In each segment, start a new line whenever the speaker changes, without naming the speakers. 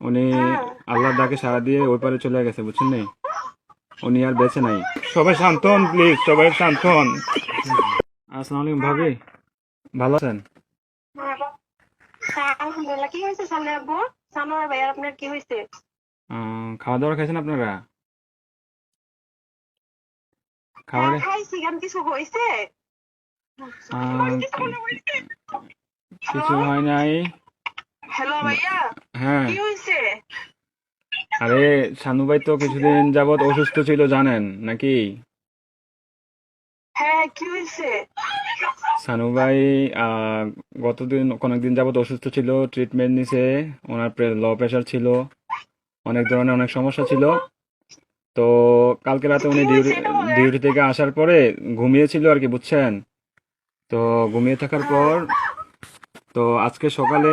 উনি আল্লাহর ডাকে সাড়া দিয়ে ওই পারে চলে গেছে বুঝছেন নি? উনি আর বেঁচে নাই। সবাই শান্ত হন প্লিজ সবাই শান্ত হন। আসসালামু আলাইকুম ভাবি ভালো আছেন?
আলহামদুলিল্লাহ কি হয়েছে সামনে আব্বু? সানোয়ার ভাইয়ার আপনার কি হয়েছে?
আহ, খাওয়া দাওয়া খাইছেন আপনারা?
হ্যাঁ, খাইছি কেন কিছু হয়েছে?
আহ, কিছু হয় নাই।
হ্যালো ভাইয়া।
হ্যাঁ।
কি
আরে শানু ভাই তো কিছুদিন যাবত অসুস্থ ছিল জানেন নাকি?
হ্যাঁ কি
সানু ভাই গতদিন কয়েকদিন যাবত অসুস্থ ছিল ট্রিটমেন্ট নিছে ওনার লো প্রেশার ছিল অনেক ধরনের অনেক সমস্যা ছিল। তো কালকে রাতে উনি ডিউটি? ডিউটি থেকে আসার পরে ঘুমিয়েছিল আর কি বুঝছেন? তো ঘুমিয়ে থাকার পর তো আজকে সকালে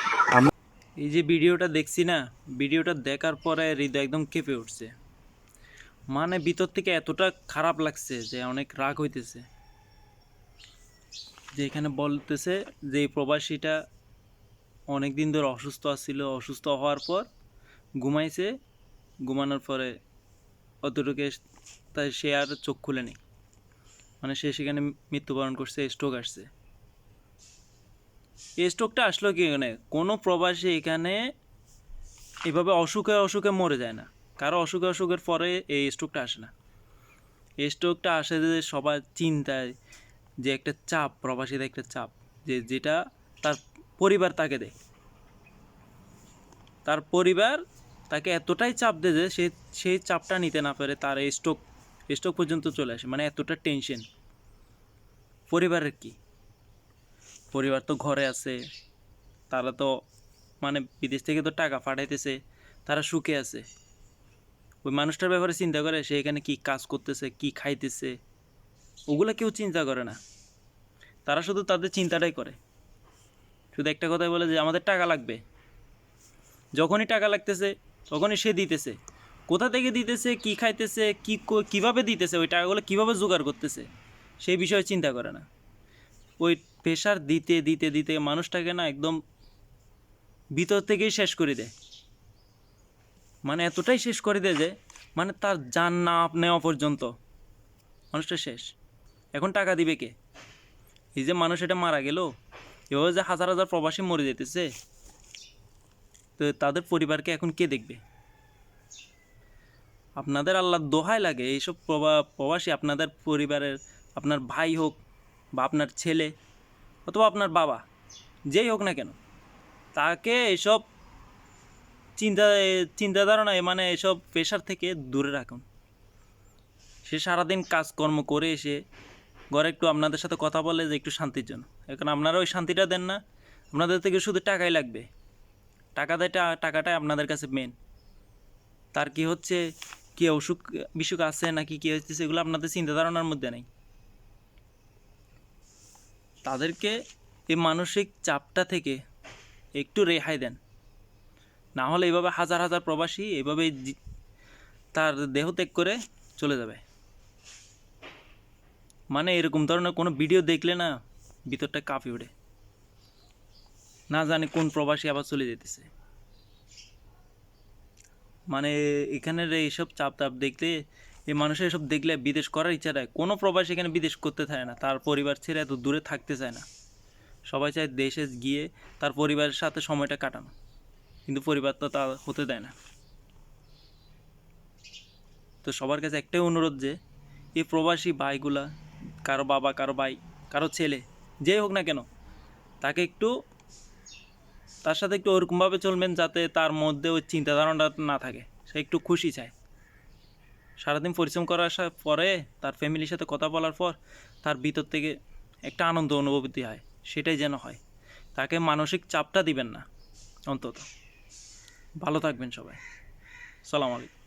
এই যে ভিডিওটা দেখছি না, ভিডিওটা দেখার পরে হৃদয় একদম কেঁপে উঠছে। মানে ভিতর থেকে এতটা খারাপ লাগছে যে অনেক রাগ হইতেছে। যে এখানে বলতেছে যে এই প্রবাসীটা অনেক দিন ধরে অসুস্থ আছিল, অসুস্থ হওয়ার পর ঘুমাইছে। ঘুমানোর পরে অতটুকু তাই সে আর চোখ খুলেনি মানে সে সেখানে মৃত্যুবরণ করছে স্ট্রোক আসছে। এই স্ট্রোকটা আসলো কি এখানে? কোনো প্রবাসী এখানে এভাবে অসুখে অসুখে মরে যায় না। কারও অসুখে অসুখের পরে এই স্ট্রোকটা আসে না। এই স্ট্রোকটা আসে যে সবার চিন্তায় যে একটা চাপ, প্রবাসীদের একটা চাপ, যে যেটা তার পরিবার তাকে দেয়। তার পরিবার তাকে এতটাই চাপ দেয় যে সে সেই চাপটা নিতে না পারে তার এই স্ট্রোক স্ট্রোক পর্যন্ত চলে আসে। মানে এতটা টেনশন পরিবারের কি? পরিবার তো ঘরে আছে, তারা তো মানে বিদেশ থেকে তো টাকা পাঠাইতেছে, তারা সুখে আছে। ওই মানুষটার ব্যাপারে চিন্তা করে, সে এখানে কী কাজ করতেছে, কি খাইতেছে, ওগুলো কেউ চিন্তা করে না। তারা শুধু তাদের চিন্তাটাই করে। শুধু একটা কথাই বলে যে, আমাদের টাকা লাগবে। যখনই টাকা লাগতেছে, তখনই সে দিতেছে। কোথা থেকে দিতেছে, কি খাইতেছে, কি কীভাবে দিতেছে, ওই টাকাগুলো কীভাবে জোগাড় করতেছে, সেই বিষয়ে চিন্তা করে না। ওই প্রেশার দিতে দিতে দিতে মানুষটাকে না একদম ভিতর থেকেই শেষ করে দেয়। মানে এতটাই শেষ করে দেয় যে মানে তার যান না নেওয়া পর্যন্ত মানুষটা শেষ। এখন টাকা দিবে কে? এই যে মানুষ এটা মারা গেল, এভাবে যে হাজার হাজার প্রবাসী মরে যেতেছে, তো তাদের পরিবারকে এখন কে দেখবে? আপনাদের আল্লাহ দোহাই লাগে, এইসব প্রবা, প্রবাসী আপনাদের পরিবারের, আপনার ভাই হোক বা আপনার ছেলে অথবা আপনার বাবা, যেই হোক না কেন, তাকে এসব চিন্তা চিন্তা ধারণা মানে এসব প্রেশার থেকে দূরে রাখুন। সে সারাদিন কাজকর্ম করে এসে ঘরে একটু আপনাদের সাথে কথা বলে যে একটু শান্তির জন্য। এখন আপনারা ওই শান্তিটা দেন না, আপনাদের থেকে শুধু টাকাই লাগবে। টাকা দেয়টা টাকাটাই আপনাদের কাছে মেন তার কি হচ্ছে, কি অসুখ, বিসুখ আছে নাকি কি হচ্ছে, সেগুলো আপনাদের চিন্তা ধারণার মধ্যে নেই। তাদেরকে এই মানসিক চাপটা থেকে একটু রেহাই দেন। না হলে এইভাবে হাজার হাজার প্রবাসী এভাবে তার দেহ ত্যাগ করে চলে যাবে। মানে এরকম ধরনের কোনো ভিডিও দেখলে না ভিতরটা কাঁপি ওঠে। না জানি কোন প্রবাসী আবার চলে যেতেছে। মানে এখানের এইসব চাপ তাপ দেখলে এই মানুষের এসব দেখলে বিদেশ করার ইচ্ছা দেয়। কোনো প্রবাসী এখানে বিদেশ করতে চায় না। তার পরিবার ছেড়ে এত দূরে থাকতে চায় না। সবাই চায় দেশে গিয়ে তার পরিবারের সাথে সময়টা কাটানো। কিন্তু পরিবার তো তা হতে দেয় না। তো সবার কাছে একটাই অনুরোধ যে, এই প্রবাসী ভাইগুলা, কারও বাবা, কারও ভাই, কারও ছেলে, যেই হোক না কেন, তাকে একটু, তার সাথে একটু ওরকমভাবে চলবেন যাতে তার মধ্যে ওই চিন্তা ধারণাটা না থাকে। সে একটু খুশি চায়। সারাদিন পরিশ্রম করার আসার পরে তার ফ্যামিলির সাথে কথা বলার পর তার ভিতর থেকে একটা আনন্দ অনুভূতি হয়, সেটাই যেন হয়। তাকে মানসিক চাপটা দিবেন না, অন্তত। ভালো থাকবেন সবাই। সালাম আলাইকুম।